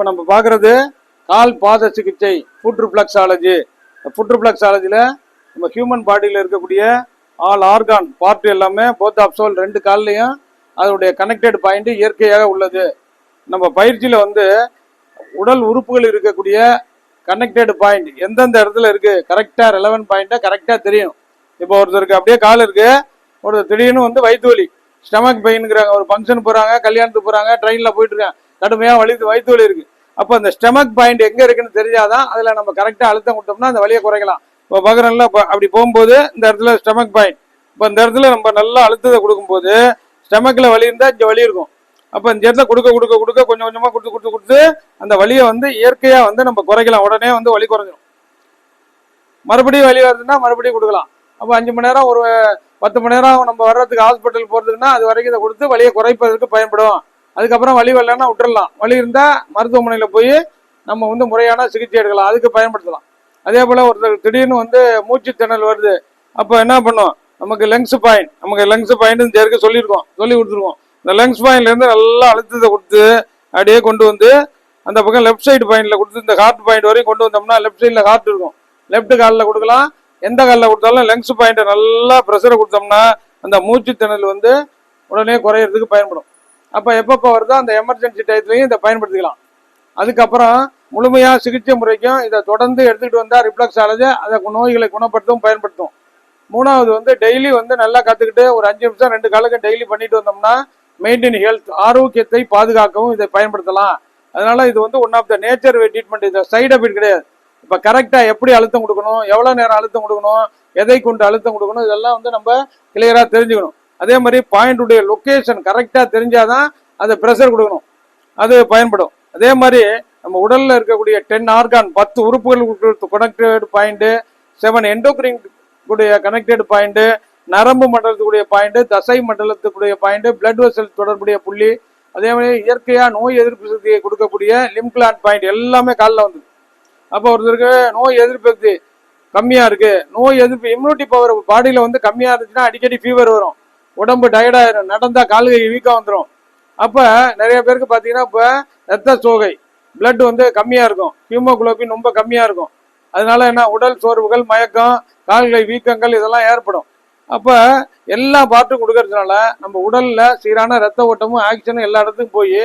இப்போ நம்ம பார்க்குறது கால் பாத சிகிச்சை ஃபுட் ரிஃப்ளக்ஸாலஜி ஃபுட் ரிஃப்ளக்ஸாலஜியில் நம்ம ஹியூமன் பாடியில் இருக்கக்கூடிய ஆல் ஆர்கான் பார்ட் எல்லாமே போத் ஆஃப் சோல் ரெண்டு கால்லையும் அதனுடைய கனெக்டட் பாயிண்ட் இயற்கையாக உள்ளது. நம்ம பயிற்சியில் வந்து உடல் உறுப்புகள் இருக்கக்கூடிய கனெக்டட் பாயிண்ட் எந்தெந்த இடத்துல இருக்குது கரெக்டாக ரெலவன் பாயிண்ட்டாக கரெக்டாக தெரியும். இப்போ ஒருத்தருக்கு அப்படியே கால் இருக்குது ஒருத்தர் திடீர்னு வந்து வயிற்று வலி ஸ்டமக் பெயின்ங்கிறாங்க ஒரு ஃபங்க்ஷன் போகிறாங்க கல்யாணத்துக்கு போகிறாங்க ட்ரெயினில் போயிட்டுருக்காங்க கடுமையாக வலி வயிற்று வலி இருக்குது அப்போ அந்த ஸ்டமக் பாயிண்ட் எங்கே இருக்குன்னு தெரிஞ்சாதான் அதில் நம்ம கரெக்டாக அழுத்தம் கொடுத்தோம்னா அந்த வழியை குறைக்கலாம். இப்போ பகரனில் இப்போ அப்படி போகும்போது இந்த இடத்துல ஸ்டமக் பாயிண்ட் இப்போ இந்த இடத்துல நம்ம நல்லா அழுத்தத்தை கொடுக்கும்போது ஸ்டமக்கில் வலி இருந்தால் இங்கே வலி இருக்கும். அப்போ இந்த இடத்துல கொடுக்க கொடுக்க கொடுக்க கொஞ்சம் கொஞ்சமாக கொடுத்து கொடுத்து கொடுத்து அந்த வலியை வந்து இயற்கையாக வந்து நம்ம குறைக்கலாம். உடனே வந்து வலி குறைஞ்சிடும் மறுபடியும் வலி வருதுன்னா மறுபடியும் கொடுக்கலாம். அப்போ அஞ்சு மணி நேரம் ஒரு பத்து மணி நேரம் நம்ம வர்றதுக்கு ஹாஸ்பிட்டல் போகிறதுக்குன்னா அது வரைக்கும் இதை கொடுத்து வலியை குறைப்பதற்கு பயன்படும். அதுக்கப்புறம் வழி வரலன்னா விட்டுறலாம். வழி இருந்தால் மருத்துவமனையில் போய் நம்ம வந்து முறையான சிகிச்சை எடுக்கலாம். அதுக்கு பயன்படுத்தலாம். அதே போல் ஒருத்தர் திடீர்னு வந்து மூச்சு திணல் வருது. அப்போ என்ன பண்ணும் நமக்கு லங்ஸ் பாயிண்ட் நமக்கு லங்ஸ் பாயிண்ட் சேர்க்க சொல்லியிருக்கோம். சொல்லி கொடுத்துருக்கோம். இந்த லங்ஸ் பாயிண்ட்லேருந்து நல்லா அழுத்தத்தை கொடுத்து அப்படியே கொண்டு வந்து அந்த பக்கம் லெஃப்ட் சைடு பாயிண்டில் கொடுத்து இந்த ஹார்ட் பாயிண்ட் வரையும் கொண்டு வந்தோம்னா லெஃப்ட் சைடில் ஹார்ட் இருக்கும். லெஃப்ட் காலில் கொடுக்கலாம். எந்த காலில் கொடுத்தாலும் லங்ஸ் பாயிண்ட்டை நல்லா ப்ரெஷரை கொடுத்தோம்னா அந்த மூச்சு திணல் வந்து உடனே குறையிறதுக்கு பயன்படும். அப்போ எப்பப்போ வருதோ அந்த எமர்ஜென்சி டயத்துலையும் இதை பயன்படுத்திக்கலாம். அதுக்கப்புறம் முழுமையாக சிகிச்சை முறைக்கும் இதை தொடர்ந்து எடுத்துக்கிட்டு வந்தால் ரிப்ளக்ஸ் ஆனது அதை நோய்களை குணப்படுத்தவும் பயன்படுத்தும். மூணாவது வந்து டெய்லி வந்து நல்லா கற்றுக்கிட்டு ஒரு அஞ்சு நிமிஷம் ரெண்டு காலுக்கு டெய்லி பண்ணிட்டு வந்தோம்னா மெயின்டைன் ஹெல்த் ஆரோக்கியத்தை பாதுகாக்கவும் இதை பயன்படுத்தலாம். அதனால இது வந்து one of the nature way treatment இது சைடு எஃபெக்ட் கிடையாது. இப்போ கரெக்டாக எப்படி அழுத்தம் கொடுக்கணும் எவ்வளோ நேரம் அழுத்தம் கொடுக்கணும் எதை கொண்டு அழுத்தம் கொடுக்கணும் இதெல்லாம் வந்து நம்ம கிளியராக தெரிஞ்சுக்கணும். அதே மாதிரி பாயிண்டுடைய லொக்கேஷன் கரெக்டாக தெரிஞ்சாதான் அந்த ப்ரெஷர் கொடுக்கணும். அது பயன்படும். அதே மாதிரி நம்ம உடலில் இருக்கக்கூடிய டென் ஆர்கான் பத்து உறுப்புகள் கனெக்டட் பாயிண்ட்டு செவன் எண்டோக்ரின் கூடிய கனெக்டட் பாயிண்ட்டு நரம்பு மண்டலத்துக்குரிய பாயிண்ட்டு தசை மண்டலத்துக்குரிய பாயிண்ட்டு பிளட் வெசல் தொடர்புடைய புள்ளி அதே மாதிரி இயற்கையாக நோய் எதிர்ப்பு சக்தியை கொடுக்கக்கூடிய லிம்ப்லாண்ட் பாயிண்ட் எல்லாமே காலில் வந்து அப்போ ஒருத்தருக்கு நோய் எதிர்ப்பு சக்தி கம்மியாக இருக்குது நோய் எதிர்ப்பு இம்யூனிட்டி பவர் பாடியில் வந்து கம்மியாக இருந்துச்சுன்னா அடிக்கடி ஃபீவர் வரும். உடம்பு டயர்டாயிரும் நடந்தா கால்கை வீக்கம் வந்துடும் அப்ப நிறைய பேருக்கு பாத்தீங்கன்னா இப்ப ரத்த சோகை பிளட் வந்து கம்மியா இருக்கும். ஹியூமோகுளோபின் ரொம்ப கம்மியா இருக்கும். அதனால என்ன உடல் சோர்வுகள் மயக்கம் கால்களை வீக்கங்கள் இதெல்லாம் ஏற்படும். அப்ப எல்லா பார்ட்டும் கொடுக்கறதுனால நம்ம உடல்ல சீரான ரத்த ஓட்டமும் ஆக்சிஜனும் எல்லா இடத்துக்கும் போய்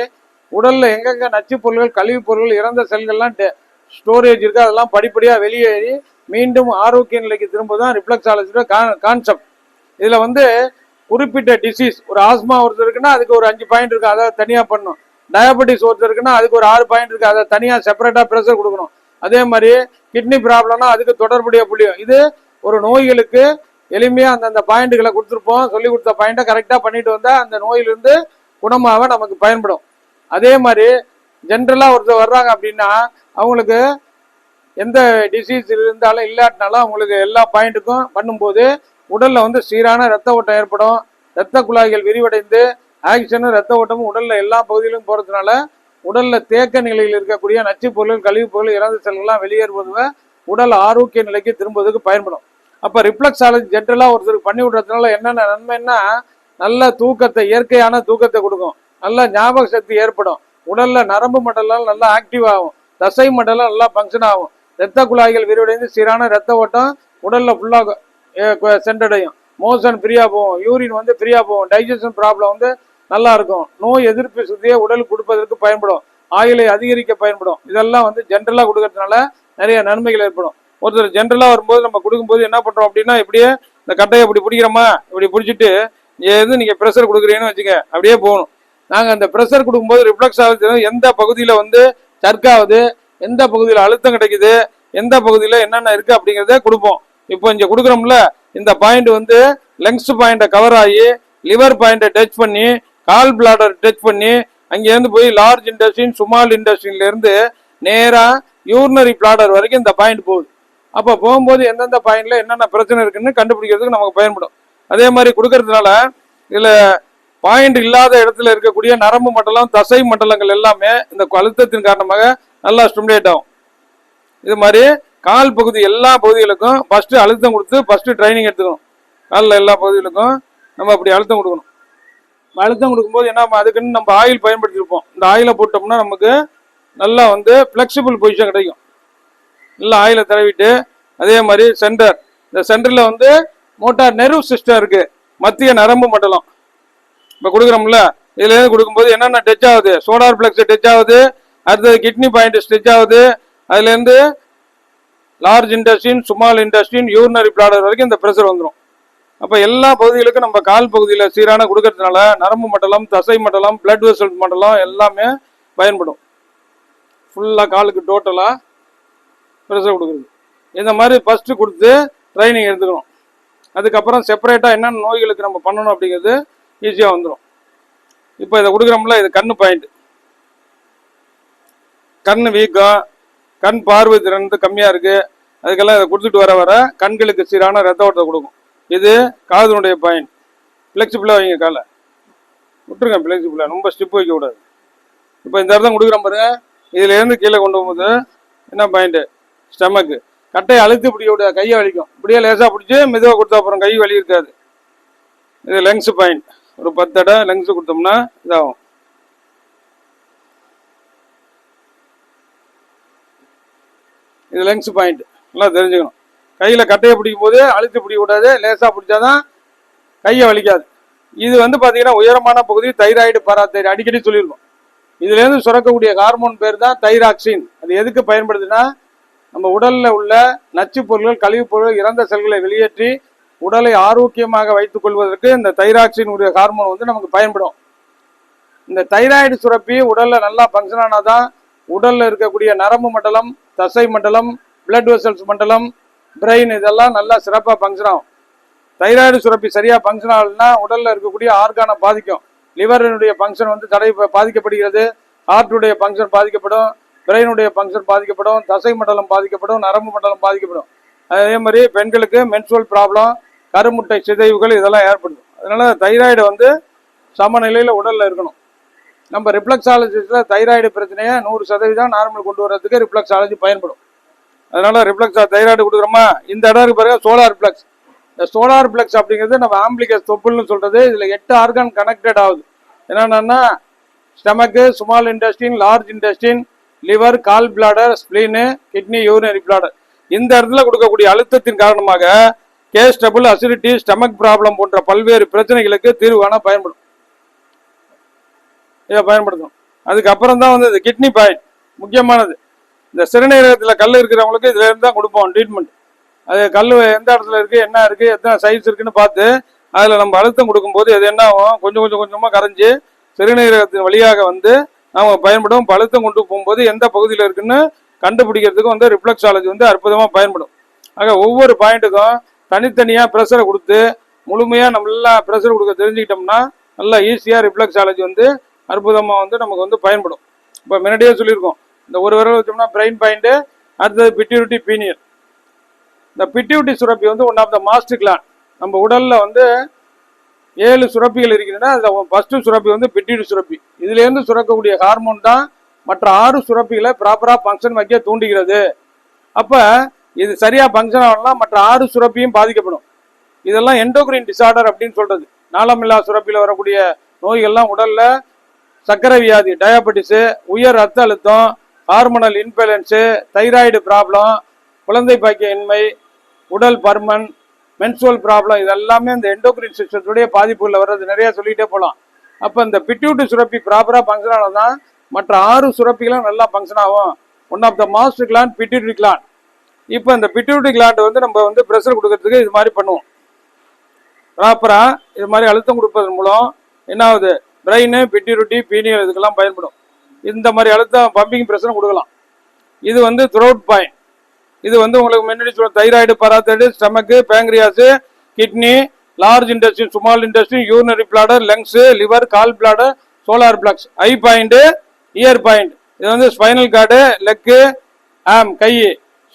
உடல்ல எங்கெங்க நச்சுப் பொருள்கள் கழிவுப் பொருள்கள் இறந்த செல்கள்லாம் ஸ்டோரேஜ் இருக்கு அதெல்லாம் படிப்படியா வெளியேறி மீண்டும் ஆரோக்கிய நிலைக்கு திரும்பதான் ரிஃப்ளக்ஸாலஜியோட கான்செப்ட் இதுல வந்து குறிப்பிட்ட டிசீஸ் ஒரு ஆஸ்மா ஒருத்தருக்குன்னா அதுக்கு ஒரு அஞ்சு பாயிண்ட் இருக்கு அதை தனியாக பண்ணணும். டயபெட்டிஸ் ஒருத்தருக்குன்னா அதுக்கு ஒரு ஆறு பாயிண்ட் இருக்கு அதை தனியாக செப்பரேட்டாக ப்ரெஷர் கொடுக்கணும். அதே மாதிரி கிட்னி ப்ராப்ளம்னா அதுக்கு தொடர்புடைய புள்ளியும். இது ஒரு நோய்களுக்கு எளிமையாக அந்தந்த பாயிண்ட்டுகளை கொடுத்துருப்போம். சொல்லி கொடுத்த பாயிண்ட்டை கரெக்டாக பண்ணிட்டு வந்தால் அந்த நோயிலிருந்து குணமாக நமக்கு பயன்படும். அதே மாதிரி ஜென்ரலாக ஒருத்தர் வர்றாங்க அப்படின்னா அவங்களுக்கு எந்த டிசீஸ் இருந்தாலும் இல்லாட்டினாலும் அவங்களுக்கு எல்லா பாயிண்ட்டுக்கும் பண்ணும்போது உடல்ல வந்து சீரான ரத்த ஓட்டம் ஏற்படும். ரத்த குழாய்கள் விரிவடைந்து ஆக்சிஜனும் ரத்த ஓட்டமும் உடல்ல எல்லா பகுதியிலும் போறதுனால உடல்ல தேக்க நிலையில் இருக்கக்கூடிய நச்சு பொருள் கழிவுப் பொருள் இறந்த செல்கள்லாம் வெளியேறுவது உடல் ஆரோக்கிய நிலைக்கு திரும்புவதற்கு பயன்படும். அப்ப ரிஃப்ளக்ஸாலஜி ஜென்ரலா ஒருத்தருக்கு பண்ணி விடுறதுனால என்னென்ன நன்மைன்னா நல்ல தூக்கத்தை இயற்கையான தூக்கத்தை கொடுக்கும். நல்ல ஞாபக சக்தி ஏற்படும். உடல்ல நரம்பு மண்டலம் நல்லா ஆக்டிவ் ஆகும். தசை மண்டலம் நல்லா ஃபங்க்ஷன் ஆகும். ரத்த குழாய்கள் விரிவடைந்து சீரான ரத்த ஓட்டம் உடல்ல ஃபுல்லாக சென்றடையும். மோஷன் ஃப்ரீயாக போகும். யூரின் வந்து ஃப்ரீயாக போகும். டைஜஷன் ப்ராப்ளம் வந்து நல்லா இருக்கும். நோய் எதிர்ப்பு சக்தியை உடலுக்கு கொடுப்பதற்கு பயன்படும். ஆயுளை அதிகரிக்க பயன்படும். இதெல்லாம் வந்து ஜென்ரலாக கொடுக்கறதுனால நிறைய நன்மைகள் ஏற்படும். ஒருத்தர் ஜென்ரலாக வரும்போது நம்ம கொடுக்கும்போது என்ன பண்ணுறோம் அப்படின்னா இப்படியே இந்த கட்டையை இப்படி பிடிக்கிறோமா? இப்படி பிடிச்சிட்டு எது நீங்கள் ப்ரெஷர் கொடுக்குறீங்கன்னு வச்சுக்க அப்படியே போகணும். நாங்கள் அந்த ப்ரெஷர் கொடுக்கும்போது ரிஃப்ளெக்ஸ் ஆகுது. எந்த பகுதியில் வந்து சர்க்காகுது? எந்த பகுதியில் அழுத்தம் கிடைக்குது? எந்த பகுதியில் என்னென்ன இருக்குது அப்படிங்கிறத கொடுப்போம். இப்போ இங்கே கொடுக்குறோம்ல இந்த பாயிண்ட் வந்து லெங்ஸ் பாயிண்ட்டை கவர் ஆகி லிவர் பாயிண்ட்டை டச் பண்ணி கால் பிளாடர் டச் பண்ணி அங்கேருந்து போய் லார்ஜ் இண்டஸ்ட்ரின் சுமால் இண்டஸ்ட்ரியிலேருந்து நேராக யூர்னரி யூரினரி பிளாடர் வரைக்கும் இந்த பாயிண்ட் போகுது. அப்போ போகும்போது எந்தெந்த பாயிண்ட்டில் என்னென்ன பிரச்சனை இருக்குன்னு கண்டுபிடிக்கிறதுக்கு நமக்கு பயன்படும். அதே மாதிரி கொடுக்கறதுனால இதில் பாயிண்ட் இல்லாத இடத்துல இருக்கக்கூடிய நரம்பு மண்டலம் தசை மண்டலங்கள் எல்லாமே இந்த அழுத்தத்தின் காரணமாக நல்லா ஸ்டிமுலேட் ஆகும். இது மாதிரி கால் பகுதி எல்லா பகுதிகளுக்கும் ஃபஸ்ட்டு அழுத்தம் கொடுத்து ஃபஸ்ட்டு ட்ரைனிங் எடுத்துக்கணும். காலில் எல்லா பகுதிகளுக்கும் நம்ம அப்படி அழுத்தம் கொடுக்கணும். அழுத்தம் கொடுக்கும்போது என்ன அதுக்குன்னு நம்ம ஆயில் பயன்படுத்தியிருப்போம். இந்த ஆயிலை போட்டோம்னா நமக்கு நல்லா வந்து ஃப்ளெக்சிபிள் பொசிஷன் கிடைக்கும். நல்லா ஆயிலை தடவிட்டு அதே மாதிரி சென்டர் இந்த சென்டரில் வந்து மோட்டார் நெர்வ் சிஸ்டம் இருக்குது மத்திய நரம்பு மண்டலம். இப்போ கொடுக்குறோம்ல? இதுலேருந்து கொடுக்கும்போது என்னென்ன டச் ஆகுது? சோலார் ஃப்ளெக்ஸ் டச் ஆகுது. அடுத்தது கிட்னி பாயிண்ட் ஸ்டிச் ஆகுது. அதுலேருந்து large intestine small intestine urinary bladder வரைக்கும் இந்த ப்ரெஷர் வந்துடும் அப்போ எல்லா பகுதிகளுக்கும் நம்ம கால் பகுதியில் சீரான கொடுக்கறதுனால நரம்பு மண்டலம் தசை மண்டலம் பிளட் வெசல் மண்டலம் எல்லாமே பயன்படும். ஃபுல்லாக காலுக்கு டோட்டலாக ப்ரெஷர் கொடுக்குறது. இந்த மாதிரி ஃபஸ்ட்டு கொடுத்து ட்ரைனிங் எடுத்துக்கணும். அதுக்கப்புறம் செப்பரேட்டாக என்னென்ன நோய்களுக்கு நம்ம பண்ணணும் அப்படிங்கிறது ஈஸியாக வந்துடும் இப்போ இதை கொடுக்குறோம்ல இது கண் பாயிண்ட் கண் வீக்கம் கண் பார்வை திறன் வந்து கம்மியாக இருக்குது அதுக்கெல்லாம் இதை கொடுத்துட்டு வர வர கண்களுக்கு சீரான ரத்த ஓட்டத்தை கொடுக்கும். இது காதனுடைய பாயிண்ட் ஃப்ளெக்சிபிளாக வைங்க காலை. விட்டுருங்க ஃப்ளெக்சிபிளாக ரொம்ப ஸ்டிப் வைக்கக்கூடாது இப்போ இந்த இடத்துல கொடுக்குற பாருங்க. இதுலேருந்து கீழே கொண்டு போகும்போது என்ன பாயிண்ட்டு ஸ்டமக்கு கட்டையை அழுத்து பிடிக்க விடாது கையை வலிக்கும். இப்படியே லேசாக பிடிச்சி மெதுவாக கொடுத்தா அப்புறம் கை வலி இருக்காது. இது லெங்ஸ் பாயிண்ட் ஒரு பத்து இடம் லெங்ஸ் கொடுத்தோம்னா இதாகும். இது லெங்ஸ் பாயிண்ட் நல்லா தெரிஞ்சுக்கணும். கையில் கட்டையை பிடிக்கும் போது அழுத்து பிடிக்க கூடாது. லேசாக பிடிச்சாதான் கையை வலிக்காது. இது வந்து பார்த்தீங்கன்னா உயரமான பகுதி தைராய்டு பராத்தைடு அடிக்கடி சொல்லியிருக்கோம். இதுலேருந்து சுரக்கக்கூடிய ஹார்மோன் பேர் தான் தைராக்சின் அது எதுக்கு பயன்படுதுன்னா நம்ம உடலில் உள்ள நச்சுப் பொருள்கள் கழிவுப் பொருள்கள் இறந்த செல்களை வெளியேற்றி உடலை ஆரோக்கியமாக வைத்துக் கொள்வதற்கு இந்த தைராக்சின் உடைய ஹார்மோன் வந்து நமக்கு பயன்படும். இந்த தைராய்டு சுரப்பி உடலில் நல்லா ஃபங்க்ஷன் ஆனால் தான் உடலில் இருக்கக்கூடிய நரம்பு மண்டலம் தசை மண்டலம் பிளட் வெசல்ஸ் மண்டலம் பிரெயின் இதெல்லாம் நல்லா சிறப்பாக ஃபங்க்ஷன் ஆகும். தைராய்டு சுரப்பி சரியாக ஃபங்க்ஷன் ஆகலைன்னா உடலில் இருக்கக்கூடிய ஆர்கானை பாதிக்கும். லிவரினுடைய ஃபங்க்ஷன் வந்து தடை பாதிக்கப்படுகிறது. ஹார்ட்டுடைய ஃபங்க்ஷன் பாதிக்கப்படும். பிரெயினுடைய ஃபங்க்ஷன் பாதிக்கப்படும். தசை மண்டலம் பாதிக்கப்படும். நரம்பு மண்டலம் பாதிக்கப்படும். அதே மாதிரி பெண்களுக்கு மென்சுவல் ப்ராப்ளம் கருமுட்டை சிதைவுகள் இதெல்லாம் ஏற்படுது. அதனால் தைராய்டு வந்து சமநிலையில் உடலில் இருக்கணும். நம்ம ரிஃப்ளெக்ஸாலஜிஸ்ட்ல தைராய்டு பிரச்சனையை நூறு சதவீதம் நார்மல் கொண்டு வர்றதுக்கு ரிஃப்ளெக்ஸாலஜி பயன்படும். அதனால் ரிஃப்ளெக்ஸா தைராய்டு கொடுக்குறோமா? இந்த இடம் பிறகு சோலார் பிளக்ஸ் இந்த சோலார் பிளக்ஸ் அப்படிங்கிறது நம்ம ஆம்பிளிகஸ் தொப்புள்னு சொல்கிறது இதில் எட்டு ஆர்கான் கனெக்டட் ஆகுது. என்னென்னா stomach small intestine large intestine liver gall bladder spleen kidney urinary bladder இந்த இடத்துல கொடுக்கக்கூடிய அழுத்தத்தின் காரணமாக gas trouble acidity stomach problem போன்ற பல்வேறு பிரச்சனைகளுக்கு தீர்வு காண பயன்படும். இதை பயன்படுத்தும் அதுக்கப்புறம் தான் வந்து கிட்னி பாயிண்ட் முக்கியமானது. இந்த சிறுநீரகத்தில் கல் இருக்கிறவங்களுக்கு இதுல இருந்து தான் கொடுப்போம் ட்ரீட்மெண்ட் அது கல் எந்த இடத்துல இருக்கு என்ன இருக்கு எத்தனை சைஸ் இருக்குன்னு பார்த்து அதில் நம்ம அழுத்தம் கொடுக்கும்போது அது என்ன ஆகும்? கொஞ்சம் கொஞ்சம் கொஞ்சமாக கரைஞ்சி சிறுநீரகத்தின் வழியாக வந்து நம்ம பயன்படும். பழுத்தம் அழுத்தம் கொண்டு போகும்போது எந்த பகுதியில் இருக்குன்னு கண்டுபிடிக்கிறதுக்கு வந்து ரிஃப்ளெக்ஸாலஜி வந்து அற்புதமாக பயன்படும். ஆக ஒவ்வொரு பாயிண்ட்டுக்கும் தனித்தனியாக ப்ரெஷரை கொடுத்து முழுமையாக நம்மளா ப்ரெஷர் கொடுக்க தெரிஞ்சுக்கிட்டோம்னா நல்லா ஈஸியாக ரிஃப்ளெக்ஸாலஜி வந்து அற்புதமாக வந்து நமக்கு வந்து பயன்படும். இப்போ முன்னாடியே சொல்லியிருக்கோம். இந்த ஒரு விரல் வச்சோம்னா பிரெயின் பாயிண்ட்டு அடுத்தது பிட்யூரிட்டி பீனியர் இந்த பிட்டியூட்டி சுரப்பி வந்து one of the master gland நம்ம உடலில் வந்து ஏழு சுரப்பிகள் இருக்கின்றன. அதில் ஃபஸ்ட்டு சுரப்பி வந்து பிட்டியூட்டி சுரப்பி. இதுலேருந்து சுரக்கக்கூடிய ஹார்மோன் தான் மற்ற ஆறு சுரப்பிகளை ப்ராப்பராக ஃபங்க்ஷன் வைக்க தூண்டுகிறது. அப்போ இது சரியாக ஃபங்க்ஷன் ஆகலாம் மற்ற ஆறு சுரப்பியும் பாதிக்கப்படும். இதெல்லாம் எண்டோக்ரைன் டிசார்டர் அப்படின்னு சொல்கிறது நாளமில்லா சுரப்பியில் வரக்கூடிய நோய்கள்லாம் உடலில் சர்க்கரை வியாதி டயபெட்டிஸு உயர் ரத்த அழுத்தம் ஹார்மோனல் இன்பேலன்ஸு தைராய்டு ப்ராப்ளம் குழந்தை பாக்கிய இன்மை உடல் பருமன் மென்சுவல் ப்ராப்ளம் இதெல்லாமே இந்த எண்டோக்ரின் சிஸ்டத்துடைய பாதிப்புகளில் வர்றது நிறைய சொல்லிட்டே போகலாம் அப்போ இந்த பிட்யூட்டி சுரப்பி ப்ராப்பராக ஃபங்க்ஷன் ஆனதான் மற்ற ஆறு சுரப்பிகளும் நல்லா ஃபங்க்ஷன் ஆகும். One of the master gland pituitary gland இப்போ இந்த பிட்யூட்டி கிளாண்ட் வந்து நம்ம வந்து ப்ரெஷர் கொடுக்கறதுக்கு இது மாதிரி பண்ணுவோம். ப்ராப்பராக இது மாதிரி அழுத்தம் கொடுப்பதன் மூலம் என்ன ஆகுது? பிரெயின் ரொட்டி பீனியல் இதுக்கெல்லாம் பயன்படும். இந்த மாதிரி அழுத்தம் பம்பிங் பிரச்சனை கொடுக்கலாம். இது வந்து த்ரோட் பாயிண்ட் இது வந்து உங்களுக்கு முன்னாடி சொல்ல thyroid parathyroid stomach pancreas kidney large intestine small intestine urinary bladder lungs liver gall bladder solar plexus eye point ear point இது வந்து ஸ்பைனல் கார்டு லெக்கு ஆம் கை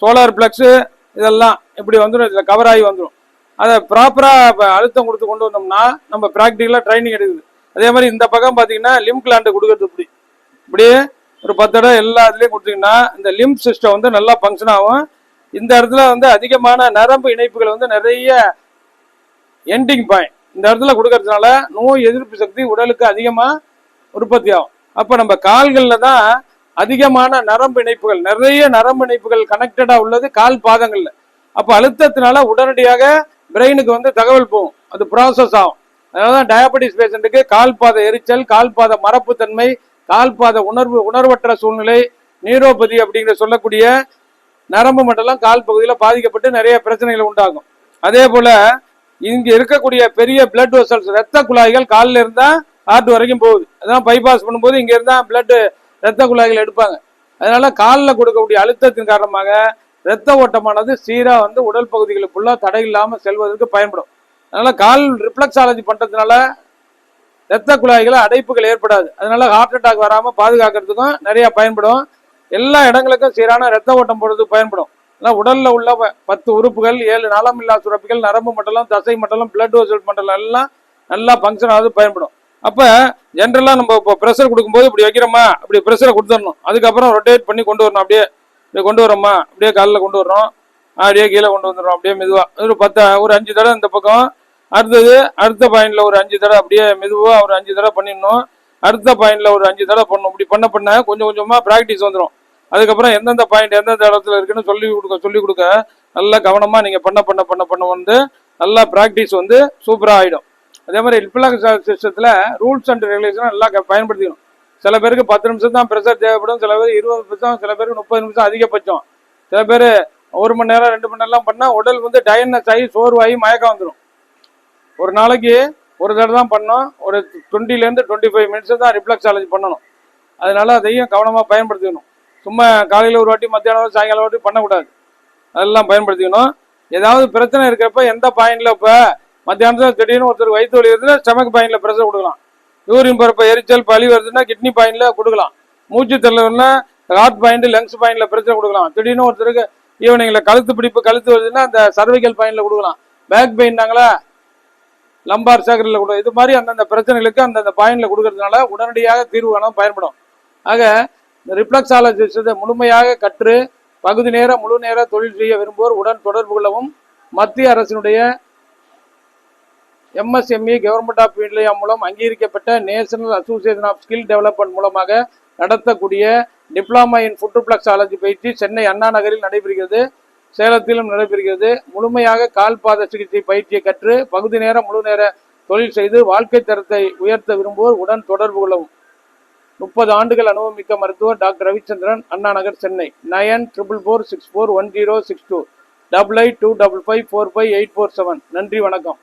சோலார் பிளக்ஸு இதெல்லாம் இப்படி வந்துடும் இதில் கவர் ஆகி வந்துடும் அதை ப்ராப்பராக அழுத்தம் கொடுத்து கொண்டு வந்தோம்னா நம்ம ப்ராக்டிக்கலாக ட்ரைனிங் எடுக்குது. அதே மாதிரி இந்த பக்கம் பார்த்தீங்கன்னா லிம் கிளாண்டு கொடுக்கறது இப்படி. இப்படியே ஒரு பத்து இடம் எல்லா இதுலேயும் கொடுத்தீங்கன்னா இந்த லிம் சிஸ்டம் வந்து நல்லா ஃபங்க்ஷன் ஆகும். இந்த இடத்துல வந்து அதிகமான நரம்பு இணைப்புகள் வந்து நிறைய எண்டிங் பாயிண்ட் இந்த இடத்துல கொடுக்கறதுனால நோய் எதிர்ப்பு சக்தி உடலுக்கு அதிகமாக உற்பத்தி ஆகும். அப்போ நம்ம கால்களில் தான் அதிகமான நரம்பு இணைப்புகள் நிறைய நரம்பு இணைப்புகள் கனெக்டடாக உள்ளது கால் பாதங்களில். அப்போ அழுத்தத்தினால உடனடியாக பிரெயினுக்கு வந்து தகவல் போகும். அது ப்ராசஸ் ஆகும். அதனாலதான் டயபெட்டிஸ் பேஷண்ட்டுக்கு கால் பாத எரிச்சல் கால் பாத மரப்புத்தன்மை கால் பாத உணர்வு உணர்வற்ற சூழ்நிலை நீரோபதி அப்படிங்கிற சொல்லக்கூடிய நரம்பு மண்டலம் கால் பகுதியில் பாதிக்கப்பட்டு நிறைய பிரச்சனைகள் உண்டாகும். அதே போல இங்க இருக்கக்கூடிய பெரிய பிளட் வெசல்ஸ் ரத்த குழாய்கள் காலில் இருந்தா ஹார்ட் வரைக்கும் போகுது. அதான் பைபாஸ் பண்ணும்போது இங்க இருந்தா பிளட் ரத்த குழாய்கள் எடுப்பாங்க. அதனால காலில் கொடுக்கக்கூடிய அழுத்தத்தின் காரணமாக ரத்த ஓட்டமானது சீராக வந்து உடல் பகுதிகளுக்குள்ள தடை இல்லாமல் செல்வதற்கு பயன்படும். அதனால கால் ரிஃப்ளெக்ஸாலஜி பண்றதுனால ரத்த குழாய்கள் அடைப்புகள் ஏற்படாது. அதனால ஹார்ட் அட்டாக் வராமல் பாதுகாக்கிறதுக்கும் நிறைய பயன்படும். எல்லா இடங்களுக்கும் சீரான ரத்த ஓட்டம் போடுறதுக்கு பயன்படும். ஆனால் உடல்ல உள்ள ப- பத்து உறுப்புகள் ஏழு நாளமில்லா சுரப்பிகள் நரம்பு மண்டலம் தசை மண்டலம் பிளட் வெசல் மண்டலம் எல்லாம் நல்லா ஃபங்க்ஷன் ஆகுது பயன்படும். அப்ப ஜென்ரலா நம்ம இப்போ ப்ரெஷர் கொடுக்கும்போது இப்படி வைக்கிறோமா? அப்படி ப்ரெஷரை கொடுத்துடணும். அதுக்கப்புறம் ரொட்டேட் பண்ணி கொண்டு வரணும். அப்படியே இப்படி கொண்டு வரோமா? அப்படியே காலில் கொண்டு வர்றோம். அப்படியே கீழே கொண்டு வந்துடுறோம். அப்படியே மெதுவாக ஒரு பத்து ஒரு அஞ்சு தடவை இந்த பக்கம் அடுத்தது அடுத்த பாயிண்ட்ல ஒரு அஞ்சு தடவை அப்படியே மெதுவா ஒரு அஞ்சு தடவை பண்ணிடணும். அடுத்த பாயிண்ட்ல ஒரு அஞ்சு தடவை பண்ணணும். இப்படி பண்ண பண்ண கொஞ்சம் கொஞ்சமா பிராக்டிஸ் வந்துடும் அதுக்கப்புறம் எந்தெந்த பாயிண்ட் எந்தெந்த இடத்துல இருக்குன்னு சொல்லி கொடுக்க சொல்லி கொடுக்க நல்லா கவனமா நீங்க பண்ண பண்ண பண்ண பண்ண வந்து நல்லா பிராக்டிஸ் வந்து சூப்பரா ஆயிடும். அதே மாதிரி ரிப்ளாக் சிஸ்டத்துல ரூல்ஸ் அண்ட் ரெகுலேஷன் நல்லா பயன்படுத்திக்கணும். சில பேருக்கு பத்து நிமிஷம் தான் ப்ரெஷர் தேவைப்படும். சில பேர் இருபது நிமிஷம் சில பேருக்கு முப்பது நிமிஷம் அதிகபட்சம். சில பேர் ஒரு மணி நேரம் ரெண்டு மணி நேரம்லாம் பண்ணால் உடல் வந்து டயர்னஸ் ஆகி சோர்வாகி மயக்கம் வந்துடும் ஒரு நாளைக்கு ஒரு தடவை தான் பண்ணோம். ஒரு டுவெண்ட்டிலேருந்து டுவெண்ட்டி ஃபைவ் மினிட்ஸ் தான் ரிஃப்ளெக்ஸாலஜி பண்ணணும். அதனால அதையும் கவனமாக பயன்படுத்திக்கணும். சும்மா காலையில் ஒரு வாட்டி மத்தியானம் சாயங்காலம் வாட்டி பண்ணக்கூடாது. அதெல்லாம் பயன்படுத்திக்கணும். ஏதாவது பிரச்சனை இருக்கிறப்ப எந்த பாயிண்டில் இப்போ மத்தியானத்தில் திடீர்னு ஒருத்தர் வயிற்று வலி வருதுன்னா ஸ்டமக் பாயிண்டில் ப்ரெஷர் கொடுக்கலாம். யூரின் போகிறப்ப எரிச்சல் பலி வருதுன்னா கிட்னி பாயிண்டில் கொடுக்கலாம். மூச்சு தள்ளவுன்னா ஹார்ட் பாயிண்ட் லங்ஸ் பாயிண்டில் பிரச்சனை கொடுக்கலாம். திடீர்னு ஒருத்தருக்கு ஈவினிங்கில் கழுத்து பிடிப்பு கழுத்து வருதுன்னா அந்த சர்வைக்கல் பாயிண்டில் கொடுக்கலாம். பேக் பெயின்னாங்களா லம்பார் சாகரில் கூட. இது மாதிரி அந்தந்த பிரச்சனைகளுக்கு அந்தந்த பாயிண்டில் கொடுக்கறதுனால உடனடியாக தீர்வு காண பயன்படும். ஆக இந்த ரிஃப்ளக்ஸாலஜிஸ்டை முழுமையாக கற்று பகுதி நேர முழு நேர தொழில் செய்ய விரும்புவோர் உடன் தொடர்பு கொள்ளவும் மத்திய அரசினுடைய எம்எஸ்எம்இ கவர்மெண்ட் ஆஃப் இந்தியா மூலம் அங்கீகரிக்கப்பட்ட national association of skill development மூலமாக நடத்தக்கூடிய டிப்ளமா இன் ஃபுட்ரிப்ளக்ஸாலஜி பயிற்சி சென்னை அண்ணா நகரில் நடைபெறுகிறது. சேலத்திலும் நடைபெறுகிறது. முழுமையாக கால்பாத சிகிச்சை பயிற்சியை கற்று பகுதி நேரம் முழு நேர தொழில் செய்து வாழ்க்கை தரத்தை உயர்த்த விரும்புவோர் உடன் தொடர்பு கொள்ளவும். முப்பது ஆண்டுகள் அனுபவமிக்க மருத்துவர் doctor Ravichandran Anna Nagar Chennai. Nine triple four six four one zero six two. Double eight two double five four five eight four seven. நன்றி வணக்கம்.